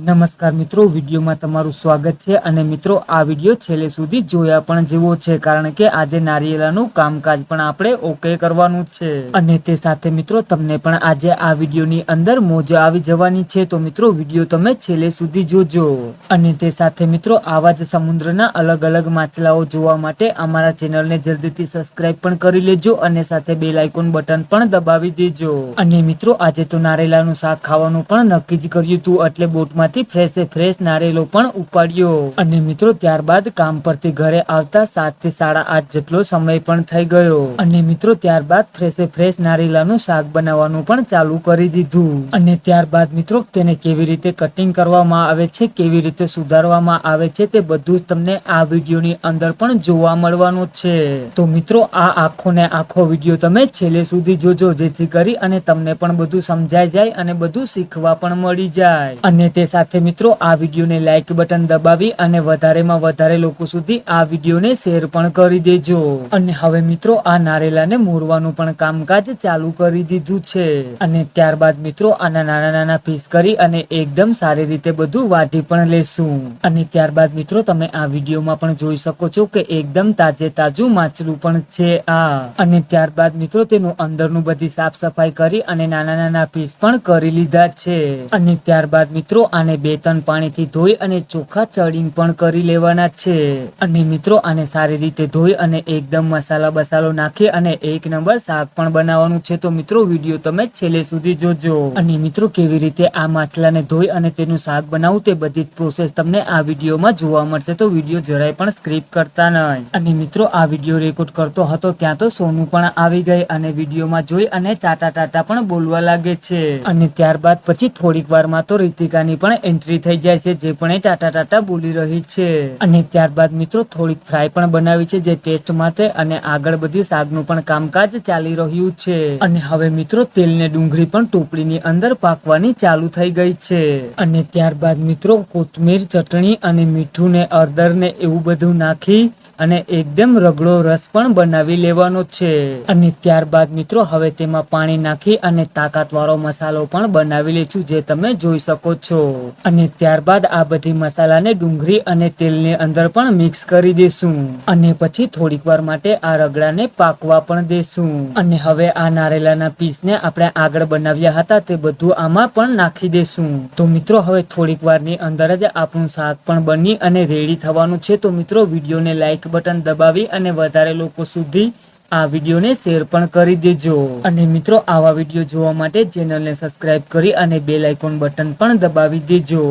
નમસ્કાર મિત્રો, વિડીયોમાં તમારું સ્વાગત છે અને મિત્રો, આ વીડિયો છેલ્લે સુધી જોયા પણ જેવો છે, કારણ કે આજે નારિયેળાનું કામકાજ પણ આપણે ઓકે કરવાનું છે. અને તે સાથે મિત્રો, તમને પણ આજે આ વિડીયોની અંદર મોજ આવી જવાની છે, તો મિત્રો, વીડિયો તમે છેલ્લે સુધી જોજો. અને તે સાથે મિત્રો, આવા જ સમુદ્રના અલગ અલગ માછલાઓ જોવા માટે અમારા ચેનલને જલ્દીથી સબસ્ક્રાઇબ પણ કરી લેજો અને સાથે બે લાઇકોન બટન પણ દબાવી દેજો. અને મિત્રો, આજે તો નારેલાનું શાક ખાવાનું પણ નક્કી જ કર્યું હતું, એટલે બોટમાંથી ફ્રેશે ફ્રેશ નારેલો પણ ઉપાડ્યો. અને મિત્રો, ત્યારબાદ કામ પરથી ઘરે આવતા સાતથી સાડા આઠ જેટલો સમય પણ થઈ ગયો. અને મિત્રો, ત્યારબાદ ફ્રેશે ફ્રેશ નારેલાનું શાક બનાવવાનું પણ ચાલુ કરી દીધું. અને ત્યારબાદ મિત્રો, તેને કેવી રીતે કટિંગ કરવામાં આવે છે, કેવી રીતે સુધારવામાં આવે છે, તે બધું જ તમને આ વિડીયોની અંદર પણ જોવા મળવાનું છે. તો મિત્રો, આ આખો ને આખો વીડિયો તમે છેલ્લે સુધી જોજો, જેથી કરી અને તમને પણ બધું સમજાઈ જાય અને બધું શીખવા પણ મળી જાય. અને તે સાથે મિત્રો, આ વિડીયોને લાઇક બટન દબાવી અને વધારેમાં વધારે લોકો સુધી આ વિડીયોને શેર પણ કરી દેજો. અને હવે મિત્રો, આ નારેલાને મોરવાનું પણ કામકાજ ચાલુ કરી દીધું છે. અને ત્યારબાદ મિત્રો, આના નાના નાના પીસ કરી અને એકદમ સારી રીતે બધું વાટી પણ લેશું. અને ત્યારબાદ મિત્રો, તમે આ વિડીયોમાં પણ જોઈ શકો છો કે એકદમ તાજે તાજું માછલું પણ છે આ. અને ત્યારબાદ મિત્રો, તેનું અંદરનું બધી સાફ સફાઈ કરી અને નાના નાના પીસ પણ કરી લીધા છે. અને ત્યારબાદ મિત્રો આને બે ત્રણ પાણીથી ધોઈ અને ચોખ્ખા ચડીને પણ કરી લેવાના છે. અને મિત્રો, આને સારી રીતે ધોઈ અને એકદમ મસાલા બસાલો નાખી અને એક નંબર શાક પણ બનાવવાનું છે. તો મિત્રો, વીડિયો તમે છેલ્લે સુધી જોજો. અને મિત્રો, કેવી રીતે આ માછલાને ધોઈ અને તેનું શાક બનાવવું તે બધી જ પ્રોસેસ તમને આ વિડીયોમાં જોવા મળશે. તો વીડિયો જરાય પણ સ્ક્રીપ કરતા નહીં. અને મિત્રો, આ વીડિયો રેકોર્ડ કરતો હતો ત્યાં તો સોનું પણ આવી ગઈ અને વિડીયોમાં જોઈ અને ટાટા ટાટા પણ બોલવા લાગે છે. અને ત્યારબાદ પછી થોડીક વારમાં તો રીતિકાની પણ એન્ટ્રી થઈ જાય છે, જે પણ ટાટા ટાટા બોલી રહી છે. અને ત્યારબાદ મિત્રો, થોડીક ફ્રાય પણ બનાવી છે, જે ટેસ્ટ માટે અને આગળ બધી શાકનું પણ કામકાજ ચાલી રહ્યું છે. અને હવે મિત્રો તેલ ને ડુંગળી પણ ટોપલીની અંદર પાકવાની ચાલુ થઈ ગઈ છે. અને ત્યારબાદ મિત્રો, કોથમીર, ચટણી અને મીઠું ને અડદર ને એવું બધું નાખી અને એકદમ રગડો રસ પણ બનાવી લેવાનો છે. અને ત્યારબાદ મિત્રો, હવે તેમાં પાણી નાખી અને તાકાતવાળો મસાલો પણ બનાવી લઈશું જે તમે જોઈ શકો છો. અને ત્યારબાદ આ બધી મસાલાને ડુંગળી અને તેલની અંદર પણ મિક્સ કરી દેશું. અને પછી થોડીક વાર માટે આ રગડાને પાકવા પણ દેશું. અને હવે આ નારેલાના પીસને આપણે આગળ બનાવ્યા હતા, તે બધું આમાં પણ નાખી દેશું. તો મિત્રો, હવે થોડીક વારની અંદર જ આપણું શાક પણ બની અને રેડી થવાનું છે. તો મિત્રો, વિડીયોને લાઈક બટન દબાવી અને વધારે લોકો સુધી આ વિડીયોને શેર પણ કરી દેજો. અને મિત્રો, આવા વીડિયો જોવા માટે ચેનલને સબસ્ક્રાઇબ કરી અને બેલ આઇકોન બટન પણ દબાવી દેજો.